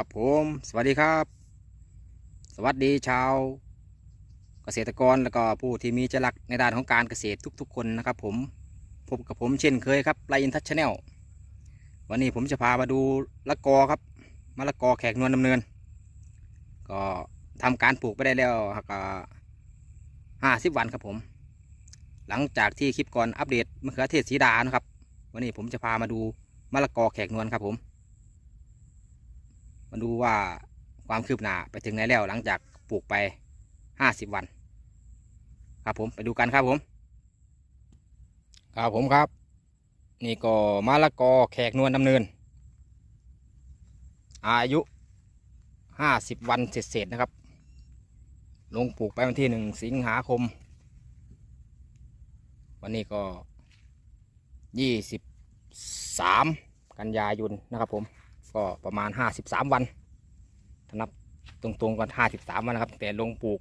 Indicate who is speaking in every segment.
Speaker 1: ับผม สวัสดีครับ สวัสดีชาว เกษตรกรแล้วก็ผู้ที่มีจรักในด้านของการเกษตรทุกๆ คนนะครับ ผมพบกับผมเช่นเคยครับไลอินทัชแนลวันนี้ผมจะพามาดูละกอครับมะละกอแขกนวลดำเนิน ก็ทำการปลูกไปได้แล้วก็ห้าสิบวันครับผม หลังจากที่คลิปก่อนอัปเดตมะเขือเทศสีดานะครับ วันนี้ผมจะพามาดูมะละกอแขกนวลครับผม มาดูว่าความคืบหน้าไปถึงไหนแล้วหลังจากปลูกไปห้าสิบวัน ครับผมไปดูกันครับผม ครับผมครับ นี่ก็มะละกอแขกนวลดำเนิน อายุห้าสิบวันเสร็จๆนะครับ ลงปลูกไปวันที่หนึ่งสิงหาคม วันนี้ก็ยี่สิบสามกันยายนนะครับผม ก็ประมาณห้าสิบสามวันถ้านับตรงๆกันห้าสิบสามวันนะครับ แต่ลงปลูก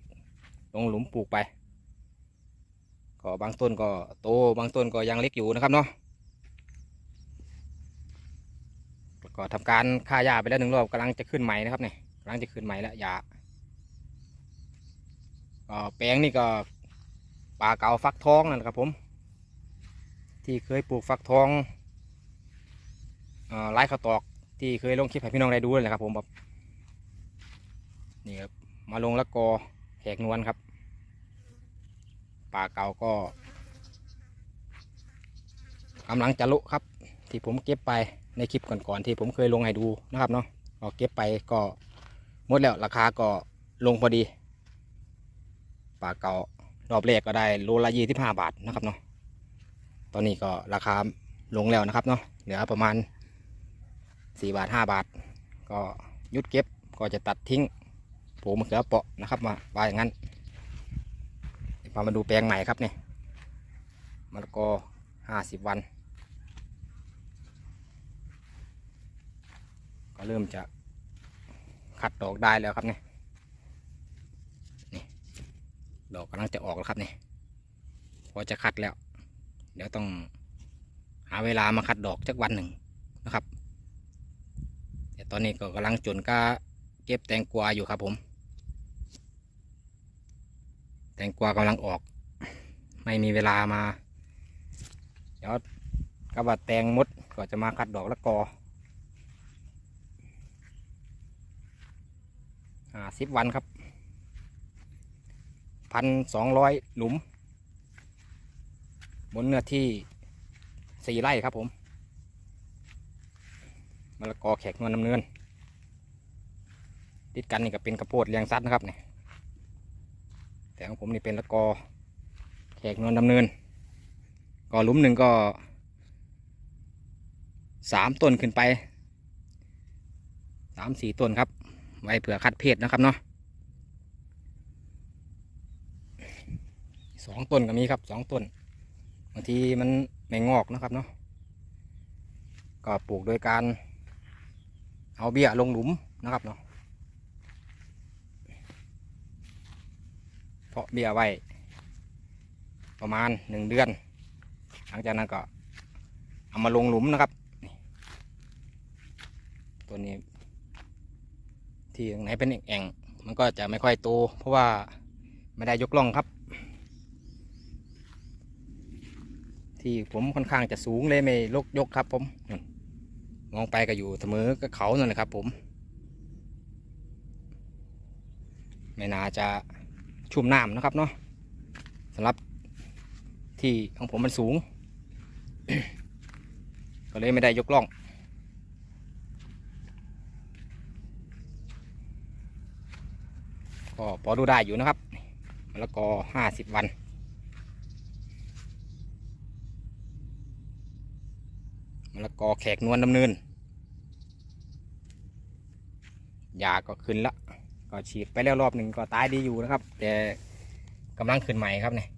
Speaker 1: ลงหลุมปลูกไป ก็บางต้นก็โตบางต้นก็ยังเล็กอยู่นะครับเนาะแล้วก็ทำการฆ่าหญ้าไปแล้วหนึ่งรอบกำลังจะขึ้นใหม่นะครับเนี่ยกำลังจะขึ้นใหม่แล้วหญ้าก็แปลงนี่ก็ป่าเก่าฟักทองนั่นแหละครับผม ที่เคยปลูกฟักทองออไล่ข้าวตอก ที่เคยลงคลิปให้พี่น้องได้ดูเลยนะครับผมแบบนี่ครับมาลงแล้วกอแขกนวลครับป่าเก่าก็กำลังจะลุครับ ที่ผมเก็บไปในคลิปก่อนๆที่ผมเคยลงให้ดูนะครับเนาะก็เก็บไปก็หมดแล้วราคาก็ลงพอดีป่าเก่ารอบแรกก็ได้โลละยี่สิบห้าบาทนะครับเนาะตอนนี้ก็ราคาลงแล้วนะครับเนาะเหลือประมาณ สี่บาทห้าบาท ก็ยุดเก็บก็จะตัดทิ้งปูมะเขือเปาะนะครับมาว่าอย่างนั้นพามาดูแปลงใหม่ครับเนี่ยมะละกอห้าสิบวัน ก็เริ่มจะขัดดอกได้แล้วครับเนี่ยนี่ดอกกำลังจะออกแล้วครับเนี่ยพอจะขัดแล้ว เดี๋ยวต้องหาเวลามาขัดดอกสักวันหนึ่งนะครับ ตอนนี้ก็กำลังจนก้าเก็บแตงกวาอยู่ครับผม แตงกวากำลังออก ไม่มีเวลามา เดี๋ยวกระบาดแตงมดก็จะมาคัดดอกและกออ่าสิบวันครับพันสองร้อยหลุม บนเนื้อที่สี่ไร่ครับผม มะละกอแขกนวลน้ำเนินติดกันนี่ก็เป็นกระโพดเลี้ยงสัตว์นะครับเนี่ยแต่ของผมนี่เป็นละกอแขกนวลดำเนินก็ลุมหนึ่งก็สามต้นขึ้นไปสามสี่ต้นครับ ไว้เผื่อคัดเพศนะครับเนาะสองต้นก็มีครับสองต้นบางทีมันไม่งอกนะครับเนาะก็ปลูกโดยการ เอาเบี้ยลงหลุมนะครับเนาะเพาะเบี้ยไว้ประมาณหนึ่งเดือน หลังจากนั้นก็เอามาลงหลุมนะครับ ตัวนี้ ที่ไหนเป็นแอ่งมันก็จะไม่ค่อยโต เพราะว่าไม่ได้ยกล่องครับ ที่ผมค่อนข้างจะสูงเลยไม่ลกยกครับผมนั่ มองไปก็อยู่เสมอกับเขานั่นแหละครับ ผม ไม่น่าจะชุ่มน้ำนะครับเนาะสำหรับที่ของผมมันสูง ก็เลยไม่ได้ยกล่องก็พอดูได้อยู่นะครับมะละกอห้าสิบวัน ละกอแขกนวลดำเนินยาก็ขึ้นละก็ฉีดไปแล้วรอบหนึ่งก็ตายดีอยู่นะครับ แต่กำลังขึ้นใหม่ครับเนี่ย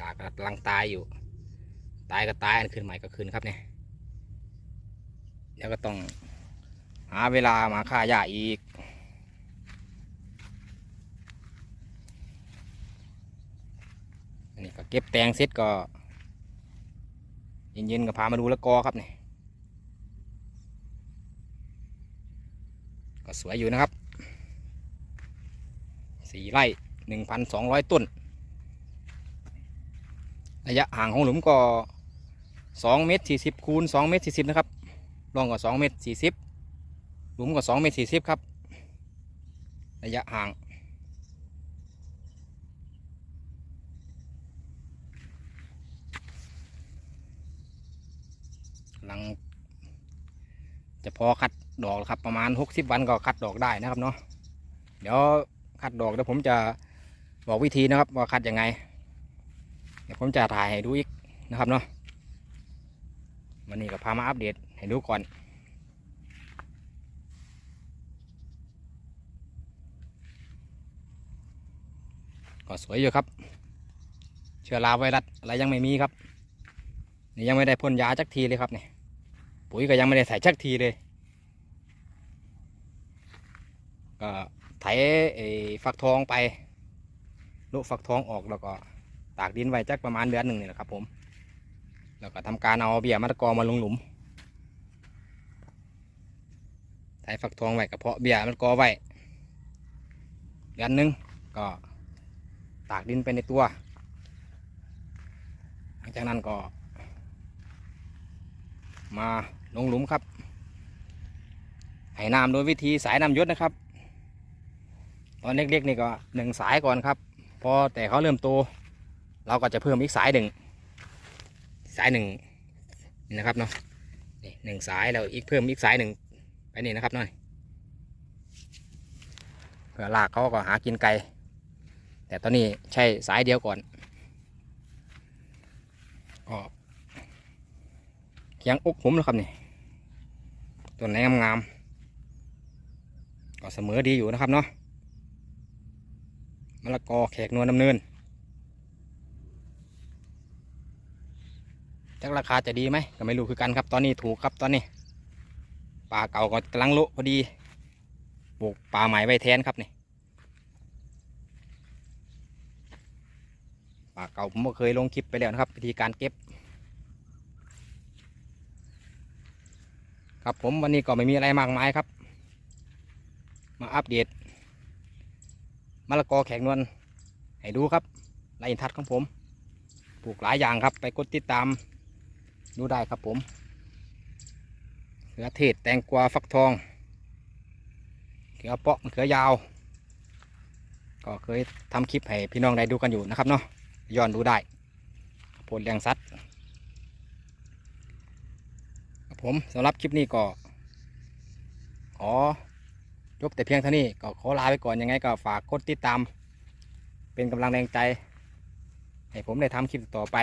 Speaker 1: ยากำลังตายอยู่ ตายก็ตายอันขึ้นใหม่ก็ขึ้นครับเนี่ยเดี๋ยวก็ต้องหาเวลามาฆ่าหญ้าอีก อันนี้ก็เก็บแตงเสร็จก็เย็นๆก็พามาดูละกอครับเนี่ย ก็สวยอยู่นะครับสี่ไร่หนึ่งพันสองร้อยต้น ระยะห่างของหลุมก็สองเมตรสี่สิบคูณสองเมตรสี่สิบนะครับรองก็สองเมตรสี่สิบหลุมก็สองเมตรสี่สิบครับ ระยะห่างกำลังจะพอคัด ดอกครับประมาณหกสิบวันก็คัดดอกได้นะครับเนาะเดี๋ยวคัดดอกเดี๋ยวผมจะบอกวิธีนะครับว่าคัดยังไง เดี๋ยวผมจะถ่ายให้ดูอีกนะครับเนาะวันนี้ก็พามาอัปเดตให้ดูก่อนก็สวยอยู่ครับ เชื้อราไวรัสอะไรยังไม่มีครับ นี่ยังไม่ได้พ่นยาจักทีเลยครับเนี่ยปุ๋ยก็ยังไม่ได้ใส่จักทีเลย ก็ไถไอ้ฟักทองไปลุฟักทองออกแล้วก็ตากดินไว้จักประมาณเดือนหนึ่งนี่แหละครับผม แล้วก็ทำการเอาเบี้ยมะละกอมาลงหลุมไถฟักทองไว้กระเพาะเบี้ยมะละกอไว้เดือนหนึ่งก็ตากดินไปในตัวหลังจากนั้นก็ มาลงหลุมครับให้น้ำโดยวิธีสายน้ำยศนะครับ ตอนเล็กๆนี่ก็หนึ่งสายก่อนครับ พอแต่เขาเริ่มโต เราก็จะเพิ่มอีกสายหนึ่ง สายหนึ่งนี่นะครับเนาะนี่หนึ่งสายแล้วอีกเพิ่มอีกสายหนึ่งไปนี่นะครับน่อยเพื่อลากเขาก็หากินไกล แต่ตอนนี้ใช่สายเดียวก่อนก็เคียงอกผมนะครับนี่ตัวไหนงามๆก็เสมอดีอยู่นะครับเนาะ มะละกอแขกนวลดำเนินจักราคาจะดีไหมก็ไม่รู้คือกันครับ ตอนนี้ถูกครับตอนนี้ปลาเก่าก็กำลังโละพอดีปลูกปลาใหม่ไว้แทนครับนี่ปลาเก่าผมก็เคยลงคลิปไปแล้วนะครับวิธีการเก็บ ครับผมวันนี้ก็ไม่มีอะไรมากมายครับ มาอัปเดต มะละกอแขกนวลให้ดูครับไรอินทัศของผม ปลูกหลายอย่างครับ ไปกดติดตามดูได้ครับผมเขือเทศแตงกวาฟักทองเขือเปาะเขือยาว ก็เคยทำคลิปให้พี่น้องได้ดูกันอยู่นะครับเนาะย้อนดูได้ผลเลี้ยงสัตว์ผมสำหรับคลิปนี้ก็ขอ จบแต่เพียงเท่านี้ก็ขอลาไปก่อนยังไงก็ฝากกดติดตาม เป็นกำลังแรงใจ ให้ผมได้ทำคลิปต่อไป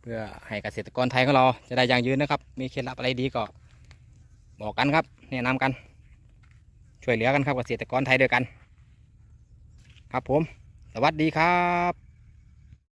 Speaker 1: เพื่อให้เกษตรกรไทยของเราจะได้ยั่งยืนนะครับ มีเคล็ดลับอะไรดีก็บอกกันครับแนะนำกัน ช่วยเหลือกันครับเกษตรกรไทยด้วยกัน ครับผม สวัสดีครับ